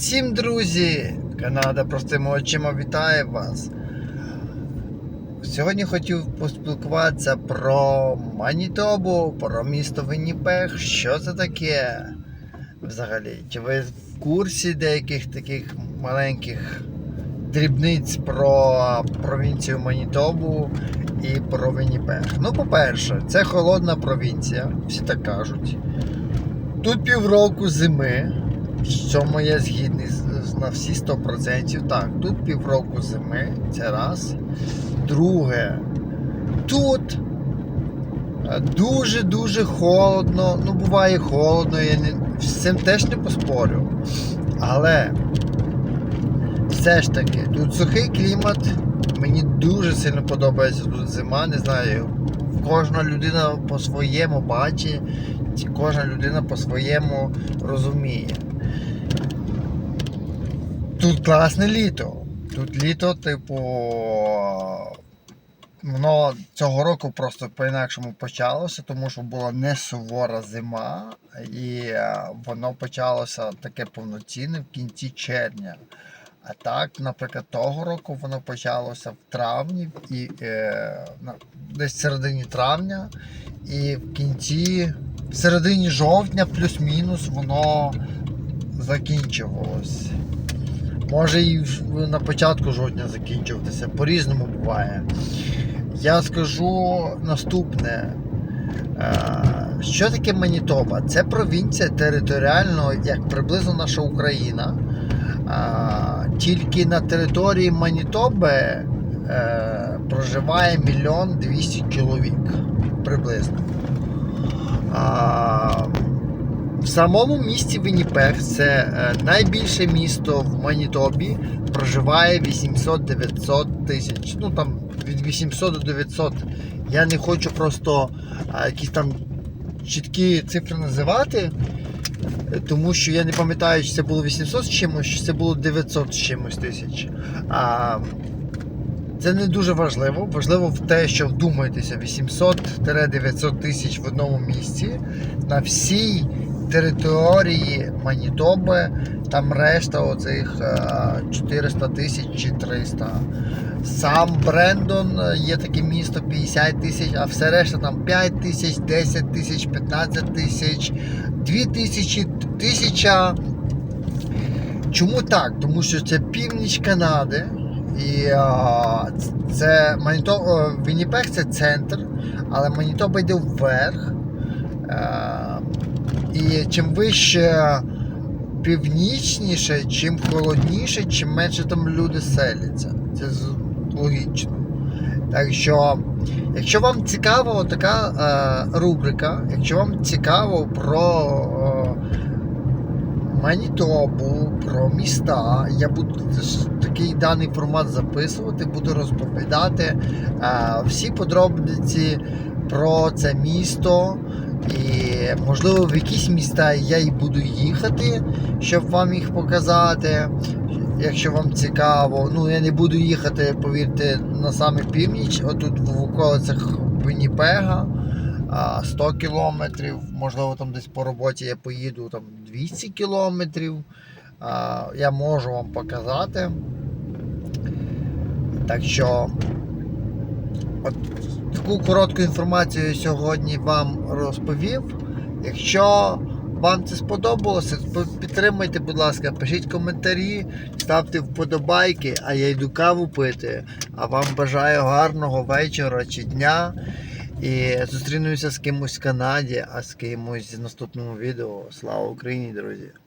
Всім друзі! Канада простими очима вітає вас. Сьогодні хотів поспілкуватися про Манітобу, про місто Вінніпег. Що це таке взагалі? Чи ви в курсі деяких таких маленьких дрібниць про провінцію Манітобу і про Вінніпег? Ну, по-перше, це холодна провінція, всі так кажуть. Тут півроку зими. В цьому я на всі 100%. Так, тут півроку зими, це раз. Друге, тут дуже-дуже холодно. Ну, буває холодно, я не, з цим теж не поспорю. Але все ж таки, тут сухий клімат. Мені дуже сильно подобається тут зима. Не знаю, кожна людина по-своєму бачить, кожна людина по-своєму розуміє. Тут класне літо. Тут літо, типу. Воно цього року просто по-інакшому почалося, тому що була не сувора зима, і е, воно почалося таке повноцінне в кінці червня. А так, наприклад, того року воно почалося в травні, і, е, десь в середині травня, і в кінці, в середині жовтня, плюс-мінус, воно закінчувалось. Може і на початку жовтня закінчуватися, по-різному буває. Я скажу наступне. Е, Що таке Манітоба? Це провінція територіально, як приблизно наша Україна. Е, Тільки на території Манітоби е, проживає мільйон двісті чоловік приблизно. В самому місті Вінніпег, це е, найбільше місто в Манітобі, проживає 800-900 тисяч. Ну там від 800 до 900. Я не хочу просто а, якісь там чіткі цифри називати, е, тому що я не пам'ятаю, чи це було 800 з чимось, чи це було 900 з чимось тисяч. А, це не дуже важливо. Важливо в те, що вдумайтеся, 800-900 тисяч в одному місці на всій території Манітоби, там решта оцих е, 400 тисяч чи 300. Сам Брендон е, є таке місто 50 тисяч, а все решта там 5 тисяч, 10 тисяч, 15 тисяч, 2 тисячі, тисяча. Чому так? Тому що це північ Канади. І а, це Маніто... о, Вінніпег це центр, але Манітоба йде вверх. Е, і чим вище північніше, чим холодніше, чим менше там люди селяться. Це логічно. Так що, якщо вам цікава така е, рубрика, якщо вам цікаво про е, Манітобу, про міста, я буду такий даний формат записувати, буду розповідати е, всі подробиці про це місто. І можливо в якісь міста я і буду їхати, щоб вам їх показати. Якщо вам цікаво, ну я не буду їхати, повірте, на саме північ, отут в околицях Вінніпега, 100 кілометрів, можливо, там десь по роботі я поїду там 200 кілометрів. Я можу вам показати. Так що от таку коротку інформацію сьогодні вам розповів. Якщо вам це сподобалося, підтримайте, будь ласка, пишіть коментарі, ставте вподобайки, а я йду каву пити. А вам бажаю гарного вечора чи дня. І зустрінуся з кимось в Канаді, а з кимось в наступному відео. Слава Україні, друзі!